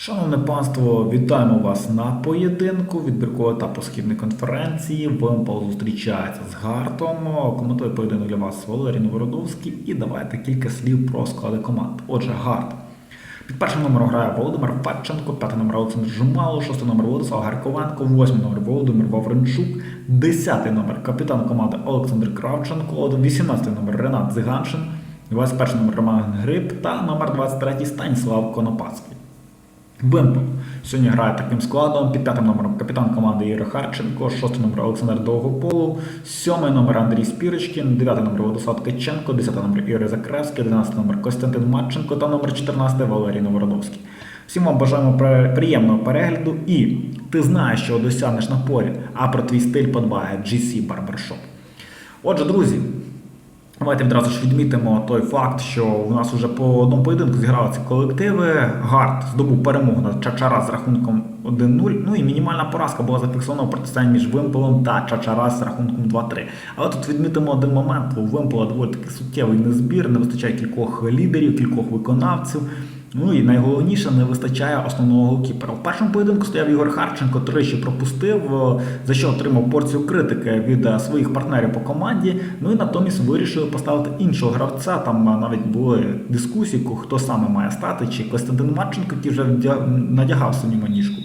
Шановне панство, вітаємо вас на поєдинку відбіркового етапу східної конференції. ВМПО зустрічається з Гартом. Коментує поєдинок для вас Валерій Новородовський. І давайте кілька слів про склади команд. Отже, Гарт. Під першим номером грає Володимир Федченко, п'ятий номер Олександр Жумало, шостий номер Владислав Гарковенко, восьмий номер Володимир Вавренчук, десятий номер капітан команди Олександр Кравченко, 18 номер Ренат Зиганшин, 21 номер Роман Гриб та номер 23 Станіслав Конопацький. Вимпел. Сьогодні грає таким складом. Під п'ятим номером капітан команди Ігор Харченко, шостий номер Олександр Довгополов, сьомий номер Андрій Спірочкін, дев'ятий номер Владислав Ткаченко, десятий номер Ігор Закревський, одинадцятий номер Костянтин Матченко та номер 14 Валерій Новородовський. Всім вам бажаємо приємного перегляду і ти знаєш, що досягнеш на полі, а про твій стиль подбає GC Barbershop. Отже, друзі, Давайте відразу ж відмітимо той факт, що у нас вже по одному поєдинку зігралися колективи. Гард здобув перемогу над Чачара з рахунком 1-0. Ну і мінімальна поразка була зафіксована в протистоянні між Вимполом та Чачара з рахунком 2-3. Але тут відмітимо один момент. бо У Вимпола доволі таки суттєвий незбір, не вистачає кількох лідерів, кількох виконавців. Ну і найголовніше не вистачає основного голкіпера. В першому поєдинку стояв Ігор Харченко, тричі пропустив, е, за що отримав порцію критики від е, своїх партнерів по команді. Ну і натомість вирішили поставити іншого гравця. Там е, навіть були дискусії, хто саме має стати, чи Костянтин Марченко, який вже надягав синю маніжку.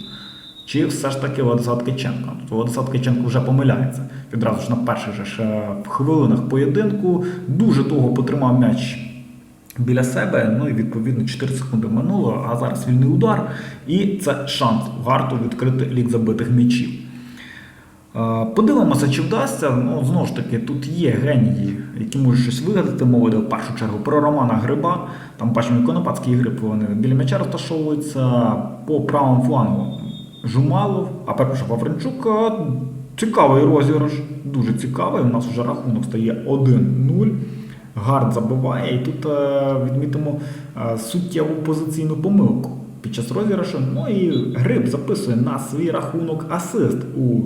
Чи все ж таки Владислав Ткаченко? Владислав Ткаченко вже помиляється. Відразу ж на перших же хвилинах поєдинку дуже довго потримав м'яч біля себе. Ну і відповідно 4 секунди минуло, а зараз вільний удар. І це шанс Гарту відкрити лік забитих м'ячів. Е, Подивимося, чи вдасться. Ну, знову ж таки, тут є генії, які можуть щось вигадати. Мова йде в першу чергу про Романа Гриба. Там бачимо і Конопацький і Гриб, вони біля м'яча розташовуються по правому флангу Жумалов, а перше Вавренчук. е, Цікавий розіграш, дуже цікавий. У нас вже рахунок стає 1-0. Гард забиває, і тут е, відмітимо е, суттєву позиційну помилку під час розіграшу. Ну і Гриб записує на свій рахунок асист у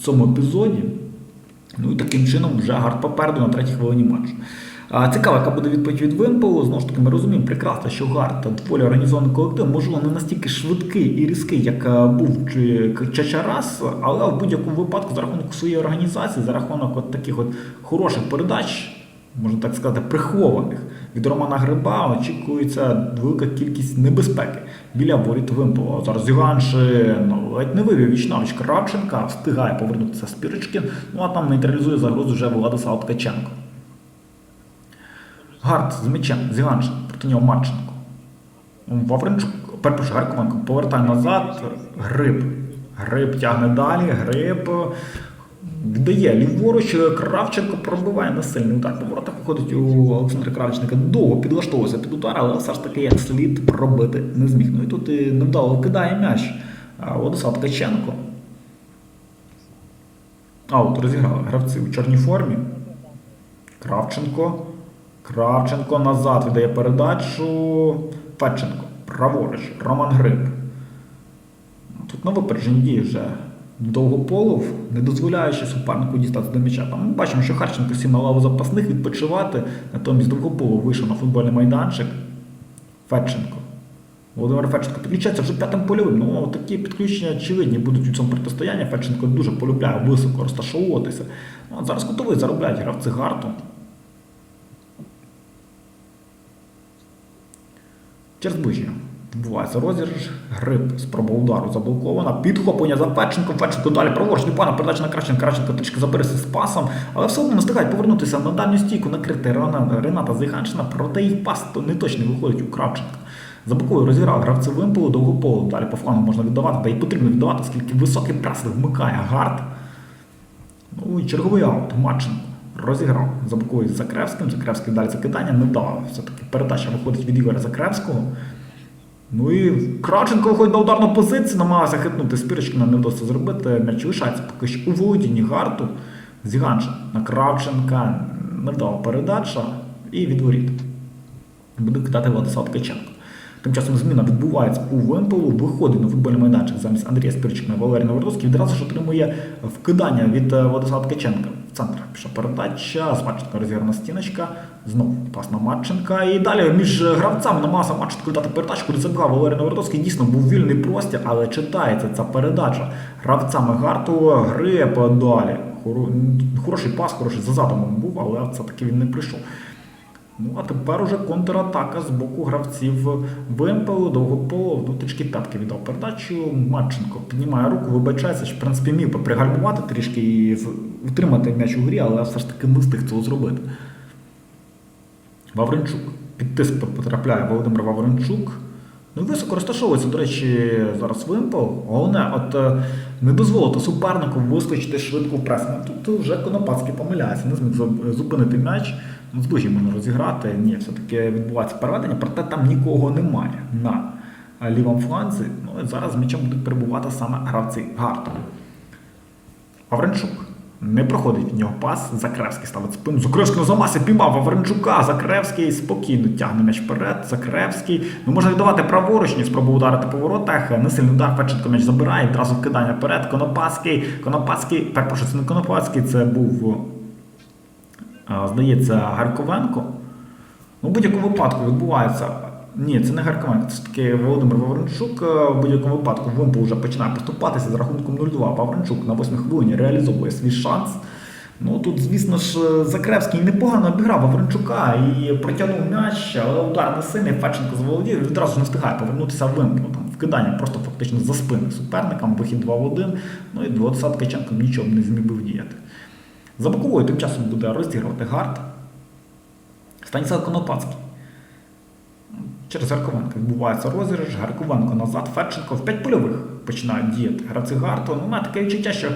цьому епізоді. Ну і таким чином вже гард попереду на третій хвилині матчу. Цікаво, яка буде відповідь від Вимполу. Знову ж таки, ми розуміємо прекрасно, що гард доволі організований колектив, можливо, не настільки швидкий і різкий, як е, був Чачарас, але в будь-якому випадку за рахунок своєї організації, за рахунок от таких от хороших передач, можна так сказати, прихованих. Від Романа Гриба очікується велика кількість небезпеки біля воріт Вимпола. Зараз Зіганши ну, ледь не вивів вічнавич Кравченка, встигає повернутися Спіричкін, ну а там нейтралізує загрозу вже Владислав Ткаченко. Гард з м'ячем, Зіганшин, проти нього Марченко. Вавренчук, перепрошую, Гарковенко повертає назад, Гриб. Гриб тягне далі, Гриб віддає ліворуч, Кравченко пробиває на сильний удар. По воротах виходить у Олександра Кравченка довго підлаштовувався під удар, але все ж таки як слід пробити не зміг. Ну і тут і невдало кидає м'яч Владислав Ткаченко. А от розіграли гравці у чорній формі. Кравченко. Кравченко назад віддає передачу. Федченко. Праворуч. Роман Гриб. Тут на випередженні діє вже довгополов, не дозволяючи супернику дістатися до м'яча. Ми бачимо, що Харченко сів на лаву запасних відпочивати, натомість довгополов вийшов на футбольний майданчик. Федченко. Володимир Федченко підключається вже п'ятим польовим. Ну, такі підключення очевидні будуть у цьому протистоянні. Федченко дуже полюбляє високо розташовуватися. Ну, от зараз кутовий заробляють гравці гарту. Через ближнє. Відбувається розіграш, гриб, спроба удару заблокована, підхоплення за Федченком, Федченко далі праворуч, Ліпана, передача на Кращенка, Кращенко трішки забереться з пасом, але все одно не встигають повернутися на дальню стійку, накрити Рена- Рената Зиганшина, проте їх пас то не точно виходить у Кравченка. За боковою розіграв гравці вимполу, довгополу, далі по флангу можна віддавати, та й потрібно віддавати, оскільки високий пресинг вмикає гард. Ну і черговий аут Марченко розіграв за боковою з Закревським. Закревський далі закидання не дав. Все-таки передача виходить від Ігоря Закревського. Ну і Кравченко виходить на ударну позицію, намагався хитнути Спірочкина, не вдасться зробити. М'яч лишається поки що у володінні Гарту. Зіганша на Кравченка невдала передача і відворіт. Буде кидати Владислав Ткаченко. Тим часом зміна відбувається у Вимполу, виходить на футбольний майданчик замість Андрія Спірчика Валерій Новородовський. Відразу ж отримує вкидання від е, Владислава Ткаченка. В центр пішла передача, з Марченка розіграна стіночка, знову пас на Марченка. І далі між гравцями намагався Марченко дати коли забігав Валерій Новородовський. Дійсно був вільний простір, але читається ця передача гравцями Гарту, гри подалі. Хороший пас, хороший за задумом був, але все-таки він не прийшов. Ну, а тепер уже контратака з боку гравців ВМПЛ, довгополо, внутрішки п'ятки віддав передачу. Марченко піднімає руку, вибачається, що в принципі міг би пригальмувати трішки і утримати м'яч у грі, але все ж таки не встиг цього зробити. Вавренчук. Під тиск потрапляє Володимир Вавренчук. Ну високо розташовується, до речі, зараз Вимпел. Головне, от е, не дозволити супернику вискочити швидко в пресинг. Тут вже Конопацький помиляється, не зміг зупинити м'яч. Зближі можна розіграти. Ні, все-таки відбувається переведення, проте там нікого немає на е, лівому фланзі. Ну і зараз з м'ячем будуть перебувати саме гравці Гарта. Вавренчук. Не проходить в нього пас. Закревський ставить спину. Закревський на замасі піймав Вавренчука. Закревський спокійно тягне м'яч вперед. Закревський. Ну, можна віддавати праворуч, ні спробував ударити по воротах. Несильний удар Федченко м'яч забирає. Одразу вкидання вперед. Конопацький. Конопацький. Перепрошую, це не Конопацький, це був, здається, Гарковенко. Ну, в будь-якому випадку відбувається. Ні, це не Гарковенко, це таки Володимир Вавренчук. Е, В будь-якому випадку Вимпу вже починає поступатися з рахунком 0-2. Вавренчук на 8 хвилині реалізовує свій шанс. Ну тут, звісно ж, Закревський непогано обіграв Вавренчука і протягнув м'яч, але удар не сильний. Федченко заволодів і відразу не встигає повернутися в Вимпу. Там вкидання просто фактично за спини суперникам, вихід 2 в 1. Ну і Владислав Ткаченко нічого не зміг би вдіяти. За боковою тим часом буде розігрувати гард. Станіслав Конопацький. Через Гарковенка відбувається розіграш, Гарковенко назад, Федченко в п'ять польових починають діяти гравці Гарту. Ну, має таке відчуття, що е,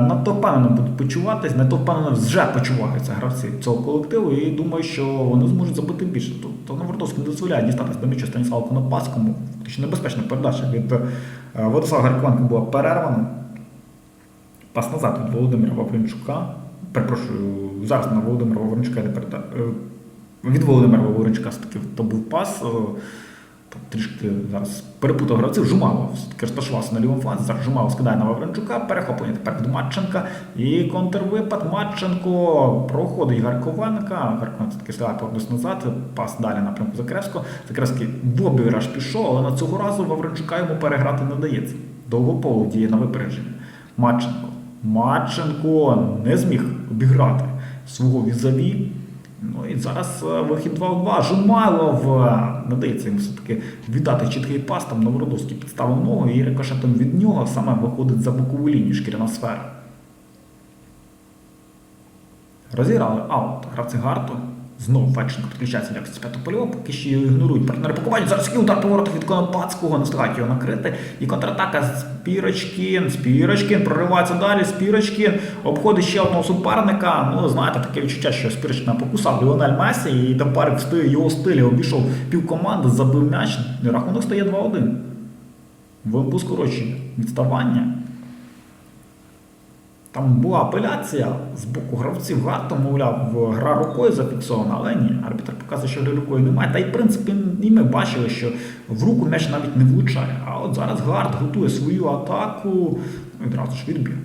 надто впевнено будуть почуватись, то впевнено вже почуваються гравці цього колективу, і думаю, що вони зможуть забити більше. Тобто Новортовський не дозволяє дістатися до м'яча Станіславу Конопацькому. Фактично небезпечна передача від е, Владислава Гарковенка була перервана. Пас назад від Володимира Вавренчука. Перепрошую, зараз на Володимира переда... е, від Володимира все-таки то був пас. е, трішки зараз перепутав гравців. Жумало розташувався на лівому фланзі. Зараз Жумало скидає на Вавренчука, перехоплення тепер від Матченка. І контрвипад Матченко проходить Гарковенка. Гарковенко все-таки стріляє повернувся назад. Пас далі напрямку Закревського. Закревський в обіграш пішов, але на цього разу Вавренчука йому переграти не дається. Довгополу діє на випередження. Матченко. Матченко не зміг обіграти свого візаві. Ну і зараз е, вихід 2 в 2. Жумайлов надається не йому все-таки віддати чіткий пас. Там Новородовський підставив ногу і рикошетом від нього саме виходить за бокову лінію шкіряна сфера. Розіграли аут гравці Гарту. Знову Федченко підключається якості п'ятого польового, поки що його ігнорують партнери пакування. Зараз який удар повороту від Конопацького, не встигають його накрити. І контратака Спірочкін. Спірочкін проривається далі. Спірочкін обходить ще одного суперника. Ну, знаєте, таке відчуття, що Спірочкіна покусав Ліонель Месі, і тепер в його стилі обійшов пів команди, забив м'яч. Рахунок стає 2-1. Вимпу скорочення. Відставання. Там була апеляція з боку гравців Гарту, мовляв, гра рукою зафіксована, але ні, арбітр показує, що гри рукою немає. Та й в принципі і ми бачили, що в руку м'яч навіть не влучає. А от зараз Гарт готує свою атаку відразу ж відбір.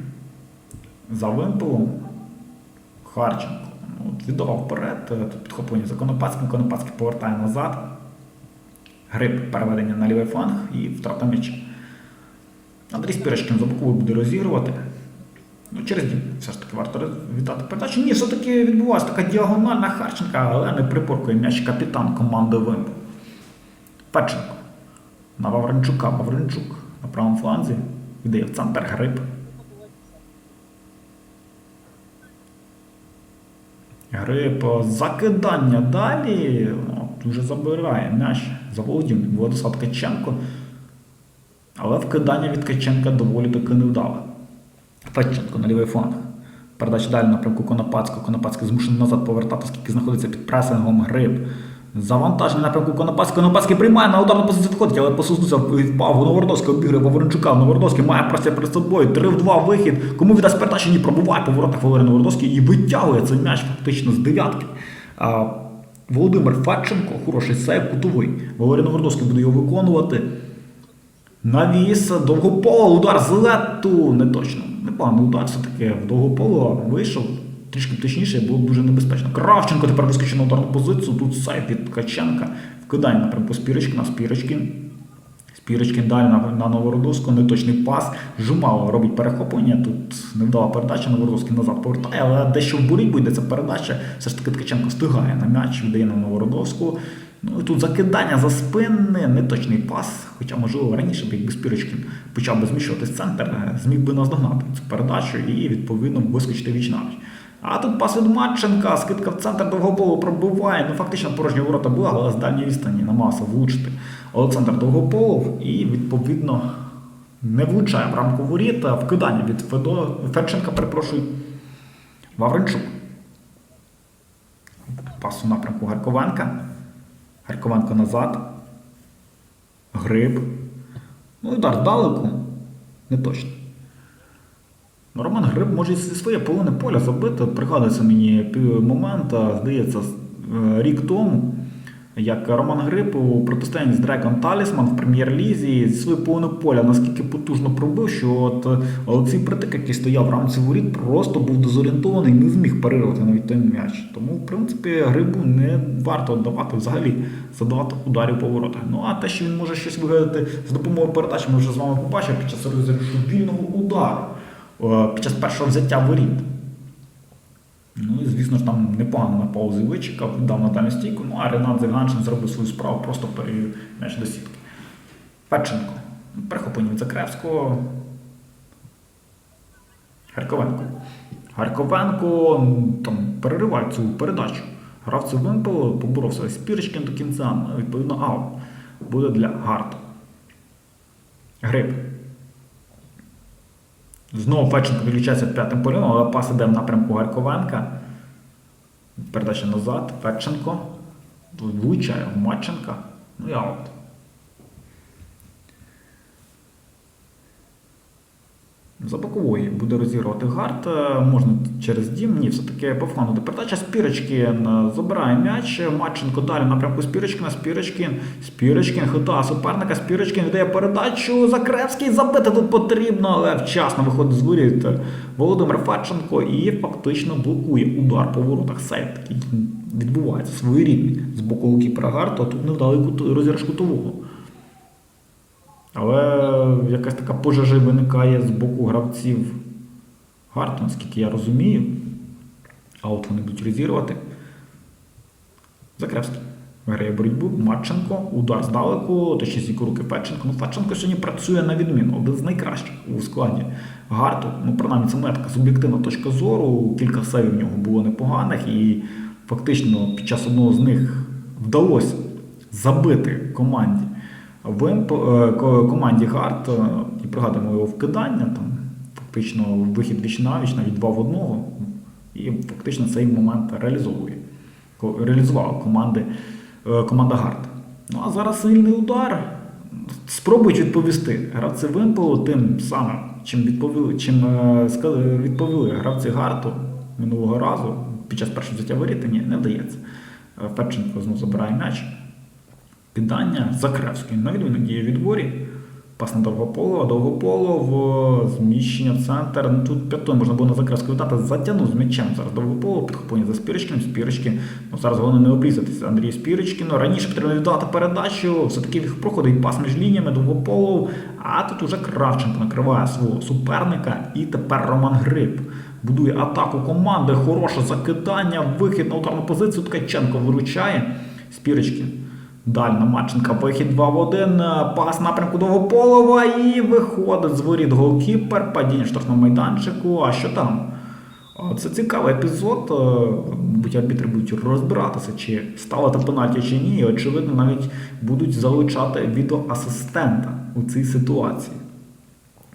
За вимпелом Харченко. Ну, от віддавав вперед, тут підхоплення за Конопацьким, Конопацький повертає назад. Гриб переведення на лівий фланг і втрата м'яча. Андрій Спірочкин за боковою буде розігрувати. Ну, через дім все ж таки варто вітати передачу. Ні, все-таки відбулася така діагональна Харченка, але не припоркує м'яч капітан команди Вимп. Федченко. На Вавренчука. Вавренчук на правому фланзі. Віддає в центр Гриб. Гриб закидання далі. От, вже забирає м'яч. Заволодів Владислав Ткаченко. Але вкидання від Ткаченка доволі таки невдале. Федченко на лівий фланг. Передача далі напрямку Конопацького. Конопацький змушений назад повертати, оскільки знаходиться під пресингом гриб. Завантаження напрямку Конопацького. Конопацький приймає на ударну позицію виходить, але посуснувся впав у Новородовського обіграє Вавренчука. Новородовський має простір перед собою. 3-2 вихід. Кому віддасть передачу? Ні, пробуває по воротах Валерій Новородовський і витягує цей м'яч фактично з дев'ятки. Володимир Фадченко, хороший сейв, кутовий. Валерій Новородовський буде його виконувати. Навіс, довгополо, удар з лету. Не точно. Непоганий удар все-таки в довгополо вийшов. Трішки точніше, було дуже небезпечно. Кравченко тепер вискочив на ударну позицію. Тут сайт від Ткаченка. Вкидає напрямку Спірочки на Спірочкін. Спірочкін далі на, на Новородовську, неточний пас. Жумало робить перехоплення. Тут невдала передача, Новородовський назад повертає, але дещо в боротьбу йде ця передача. Все ж таки Ткаченко встигає на м'яч, віддає на Новородовську. Ну і тут закидання за спини, неточний пас. Хоча, можливо, раніше якби Спірочкін почав би зміщуватись центр, е, зміг би наздогнати цю передачу і відповідно вискочити віч навіч. А тут пас від Матченка, скидка в центр довгополу пробиває. Ну фактично порожні ворота була, але з дальньої відстані намагався влучити Олександр Довгополов і відповідно не влучає в рамку воріт. Вкидання від Федо... Федченка, перепрошую, Вавренчук. Пас у напрямку Гарковенка. Гарковенко назад. Гриб. Ну, удар далеко. Не точно. Ну, Роман Гриб може і своє половине поля забити. Пригадується мені момент, здається, е, рік тому, як Роман Гриб у протистоянні з Дреком Талісман в прем'єр-лізі зі своєї половини поля наскільки потужно пробив, що от Олексій Притик, який стояв в рамці воріт, просто був дезорієнтований і не зміг перервати навіть той м'яч. Тому, в принципі, Грибу не варто давати взагалі задавати ударів по воротах. Ну а те, що він може щось вигадати з допомогою передач, ми вже з вами побачили під час розіграшу вільного удару е, під час першого взяття воріт. Ну і звісно ж там непогано на паузі вичекав, дав на дальню стійку. Ну а Ренат Зиганшин зробив свою справу, просто перевів м'яч до сітки. Печенко. Перехоплення від Закревського. Харковенко. Харковенко там перериває цю передачу. Гравцю вимпело, поборовся з Пірочкин до кінця, ну, відповідно, аут. Буде для Гарту. Гриб. Знову Федченко відключається п'ятим полем, але пас іде в напрямку Гарковенка. Передача назад. Федченко. Влучає Матченка. Ну і аут. За бокової буде розігрувати гард. Е, Можна через дім. Ні, все-таки по флангу передача. Спірочкін е, забирає м'яч. Матченко далі напрямку Спірочкіна. Спірочкін. Спірочкін хитає суперника. Спірочкін віддає передачу. Закревський забити тут потрібно, але вчасно виходить з воріт Володимир Фадченко і фактично блокує удар по воротах. Сейв такий відбувається своєрідний з боку голкіпера Гарта. Тут невдалий розіграш кутового. Але якась така пожежа виникає з боку гравців Гарту, наскільки я розумію. А от вони будуть розірвати. Закревський. Виграє боротьбу. Матченко, удар здалеку, точніше з руки Федченко. Ну, Федченко сьогодні працює на відміну, один з найкращих у складі Гарту. Ну, принаймні, це моя така суб'єктивна точка зору. Кілька сейвів в нього було непоганих, і фактично під час одного з них вдалося забити команді Вимп, е, команді Гарт, е, і пригадуємо його вкидання, там фактично вихід віч навіч, навіть два в одного, і фактично цей момент реалізовує. Реалізувала команди, е, команда Гарт. Ну а зараз сильний удар. Спробують відповісти. Гравці Вимпелу тим самим, чим відповіли, чим відповіли гравці Гарту минулого разу під час першого взяття воріти, не вдається. Федченко знову забирає м'яч. Піддання Закревський на відміну діє відборі. Пас на Довгополова, Довгополов, зміщення в центр. Ну, тут п'ятою можна було на Закревську віддати, затягнув з м'ячем зараз Довгополов, підхоплення за Спірочким, Спірочкин. Ну, зараз головне не обрізатися Андрію Спірочкину. Раніше потрібно віддати передачу, все-таки проходить пас між лініями, Довгополов, а тут уже Кравченко накриває свого суперника. І тепер Роман Гриб будує атаку команди, хороше закидання, вихід на ударну позицію. Ткаченко виручає Спірочкин. Далі на Марченка вихід 2 в 1, пас напрямку Довгополова і виходить з воріт голкіпер, падіння в штрафному майданчику. А що там? Це цікавий епізод. е, Мабуть, арбітри будуть розбиратися, чи ставити пенальті чи ні. І, очевидно, навіть будуть залучати відеоасистента у цій ситуації.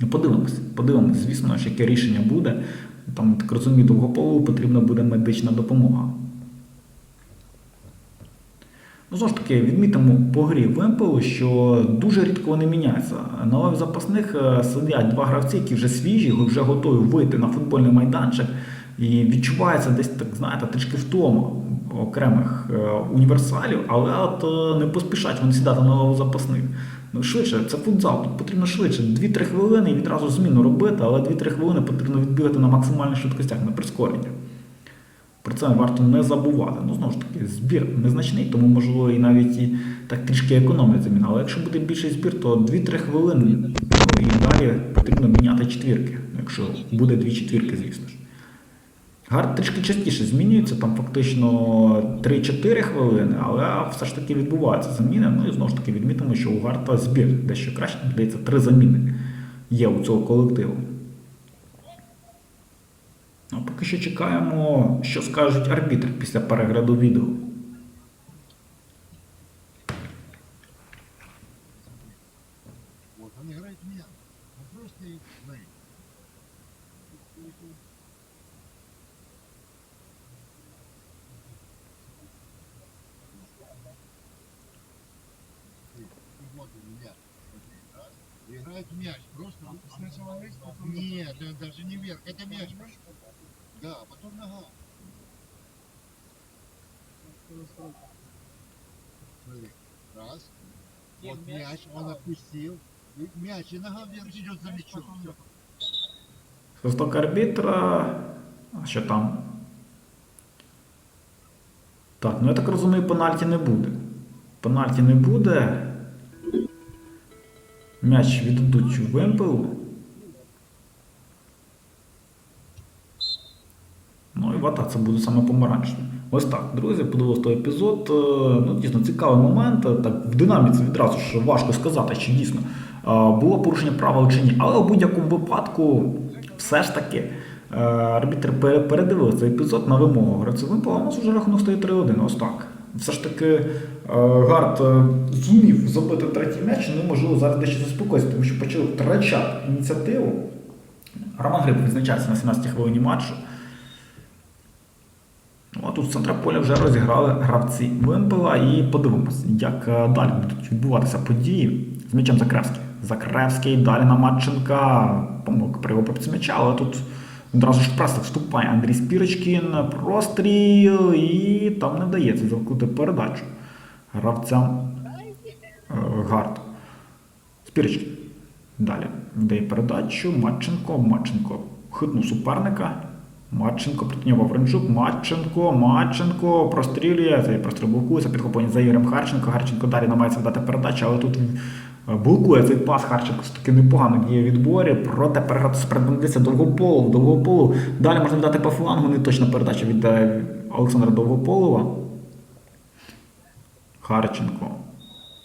Ну, подивимось, подивимось, звісно, яке рішення буде. Там, так розумію, Довгополову потрібна буде медична допомога. Ну, знову ж таки, відмітимо по грі Вемпелу, що дуже рідко вони міняються. На лаві запасних е, сидять два гравці, які вже свіжі, вже готові вийти на футбольний майданчик. І відчувається десь, так знаєте, трішки втома. окремих е, універсалів, але от е, не поспішать вони сідати на лаву запасних. Ну, швидше, це футзал, тут потрібно швидше. 2-3 хвилини і відразу зміну робити, але 2-3 хвилини потрібно відбігати на максимальних швидкостях, на прискорення. Про це варто не забувати. Ну, знову ж таки, збір незначний, тому можливо і навіть і так трішки економить заміна. Але якщо буде більший збір, то 2-3 хвилини ну, і далі потрібно міняти четвірки, якщо буде дві четвірки, звісно ж. Гард трішки частіше змінюється, там фактично 3-4 хвилини, але все ж таки відбуваються заміни. Ну і знову ж таки відмітимо, що у Гарта збір дещо краще, здається, три заміни є у цього колективу. Ну, поки що чекаємо, що скажуть арбітр після перегляду відео. Он играет мяч. Мяч. Просто. Сначала Нет, это даже не вверх. Это мяч. Да, потом нога. Смотри. Раз. Вот мяч, он опустил. И мяч, и нога вверх идет за мячом. Свисток арбітра. А що там? Так, ну я так розумію, пенальті не буде. Пенальті не буде. М'яч віддадуть вимпелу. Ну і в атаці буде саме помаранчевий. Ось так, друзі, подивилися той епізод. Е, Ну, дійсно, цікавий момент. Е, Так, в динаміці відразу ж важко сказати, чи дійсно е, було порушення правил чи ні. Але у будь-якому випадку, все ж таки, арбітр передивив цей епізод на вимогу гравців. У вже рахунок стає 3-1. Ось так. Все ж таки, Гард зумів забити третій м'яч, ну можливо зараз дещо заспокоїться, тому що почали втрачати ініціативу. Роман Гриб відзначається на 17-й хвилині матчу. Ну, а тут з центра поля вже розіграли гравці Вимпела і подивимося, як е, далі будуть відбуватися події з м'ячем Закревський. Закревський далі на Матченка. Помилка при обробці м'яча, але тут одразу ж просто вступає Андрій Спірочкін, простріл, і там не вдається завкути передачу гравцям е, Гард. Спірочкін. Далі дає передачу. Матченко. Матченко хитнув суперника. Матченко проти нього Вавренчук. Матченко, Матченко прострілює. Цей простріл блокується. Підхоплення за Ігорем Харченко. Харченко далі намагається дати передачу, але тут е, блокує цей пас. Харченко все-таки непогано діє відборі. Проте переграти супербандиця Довгополов. Довгополов. Далі можна віддати по флангу. Не точна передача від е, Олександра Довгополова. Харченко.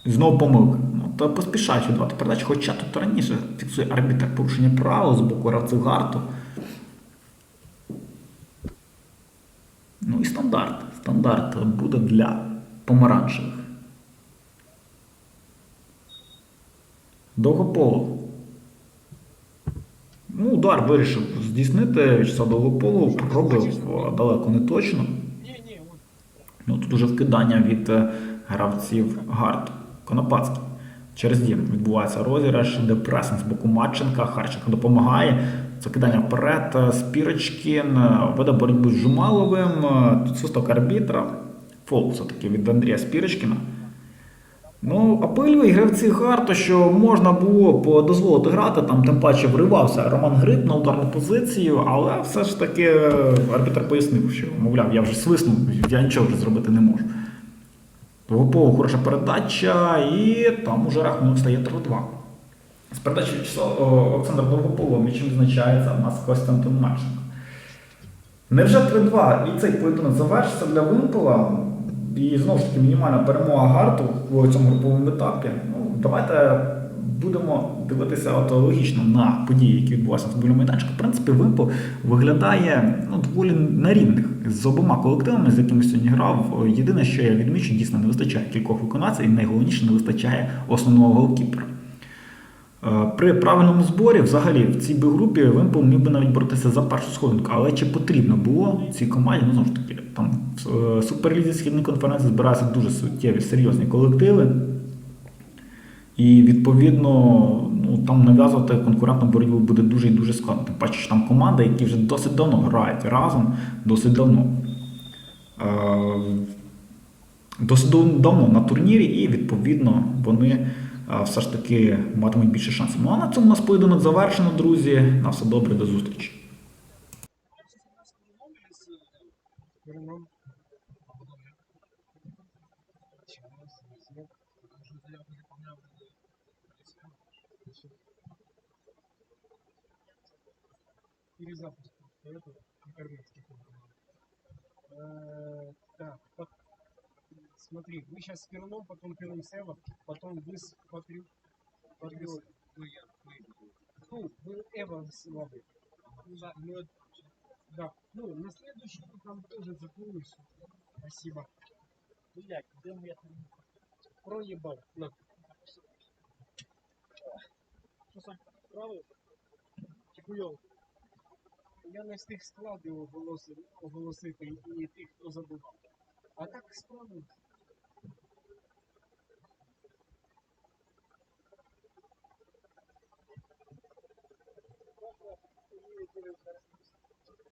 Знову помилка. Ну, то поспішають віддавати передачу, хоча тут раніше фіксує арбітр порушення правил з боку гравців Гарту. Ну і стандарт. Стандарт буде для помаранчевих. Довгополов. Ну, удар вирішив здійснити В'ячеслав Довгополов, пробив далеко не точно. Ну, тут уже вкидання від е, гравців Гард. Конопацький. Через дім відбувається розіграш, де пресинг з боку Матченка. Харченко допомагає. Закидання вперед. е, Спірочкін е, веде боротьбу з Жумаловим. е, Тут свисток арбітра. Фол все-таки від Андрія Спірочкіна. Ну, апелює гравці Гарту, що можна було дозволити грати, там тим паче вривався Роман Гриб на ударну позицію, але все ж таки е, арбітр пояснив, що, мовляв, я вже свиснув, я нічого вже зробити не можу. Довгополу хороша передача, і там уже рахунок стає 3-2. З передачі Олександра Довгополова м'ячем відзначається у нас Костянтин Марченко. Невже 3-2 і цей поєдинок завершиться для Вимпела? І знову ж таки мінімальна перемога Гарту в цьому груповому етапі. Ну, давайте будемо дивитися от логічно на події, які відбуваються на футбольному майданчику. В принципі, Вимпел виглядає ну, доволі на рівних з обома колективами, з якими сьогодні грав. Єдине, що я відмічу, дійсно не вистачає кількох виконавців, і найголовніше не вистачає основного голкіпера. Е, При правильному зборі, взагалі, в цій Б-групі Вимпел міг би навіть боротися за першу сходинку. Але чи потрібно було цій команді, ну знову ж таки, там в е, Суперлізі Східної конференції збираються дуже суттєві, серйозні колективи. І відповідно ну, там нав'язувати конкурентну боротьбу буде дуже і дуже складно. Тим паче, що там команди, які вже досить давно грають разом, досить давно. е, Досить давно на турнірі, і відповідно вони е, все ж таки матимуть більше шансів. Ну а на цьому у нас поєдинок завершено, друзі. На все добре, до зустрічі. э, так, под, смотри, вы сейчас перуном, потом первым север, потом вы с патриот. Патриот. Ну, я, ну, вы Эван слабый. Да, ну, да. Ну, на следующий ты там тоже запомнишь. Спасибо. Ну, Блядь, где я там? Проебал. На. Что сам? Правый? Тихуёл. Я не встиг склади оголосити, і тих, хто забував. А так справи.